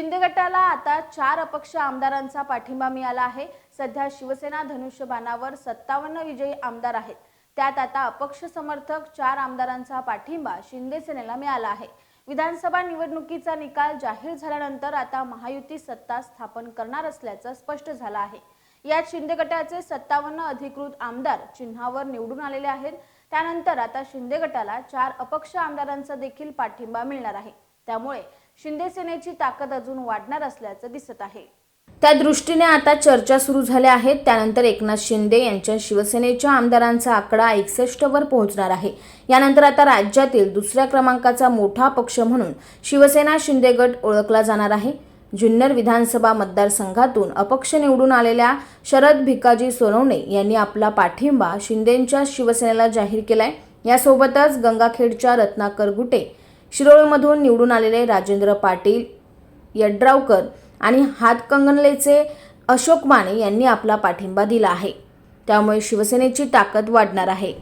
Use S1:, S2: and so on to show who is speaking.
S1: शिंदे गटाला आता चार अपक्ष आमदारांचा पाठिंबा मिळाला आहे. सध्या शिवसेना धनुष्यबाणावर सत्तावन्न विजयी आमदार आहेत. त्यात आता अपक्ष समर्थक चार आमदारांचा पाठिंबा शिंदे सेनेला मिळाला आहे. विधानसभा निवडणुकीचा निकाल जाहीर झाल्यानंतर आता महायुती सत्ता स्थापन करणार असल्याचं स्पष्ट झालं आहे. यात शिंदे गटाचे सत्तावन्न अधिकृत आमदार चिन्हावर निवडून आलेले आहेत. त्यानंतर आता शिंदे गटाला चार अपक्ष आमदारांचा देखील पाठिंबा मिळणार आहे. त्यामुळे शिंदे सेनेची ताकद अजून वाढणार असल्याचं दिसत आहे. त्या दृष्टीने आता चर्चा सुरू झाल्या आहेत. त्यानंतर एकनाथ शिंदे यांच्या शिवसेनेच्या आमदारांचा आकडा एकसष्ट वर पोहोचणार आहे. यानंतर आता राज्यातील दुसऱ्या क्रमांकाचा मोठा पक्ष म्हणून शिवसेना शिंदे गट ओळखला जाणार आहे. जुन्नर विधानसभा मतदारसंघातून अपक्ष निवडून आलेल्या शरद भिकाजी सोनवणे यांनी आपला पाठिंबा शिंदेंच्या शिवसेनेला जाहीर केलाय. यासोबतच गंगाखेडच्या रत्नाकर गुटे शिरोळमधून निवडून आलेले राजेंद्र पाटील यड्रावकर आणि हातकंगनलेचे अशोक माने यांनी आपला पाठिंबा दिला आहे. त्यामुळे शिवसेनेची ताकद वाढणार आहे.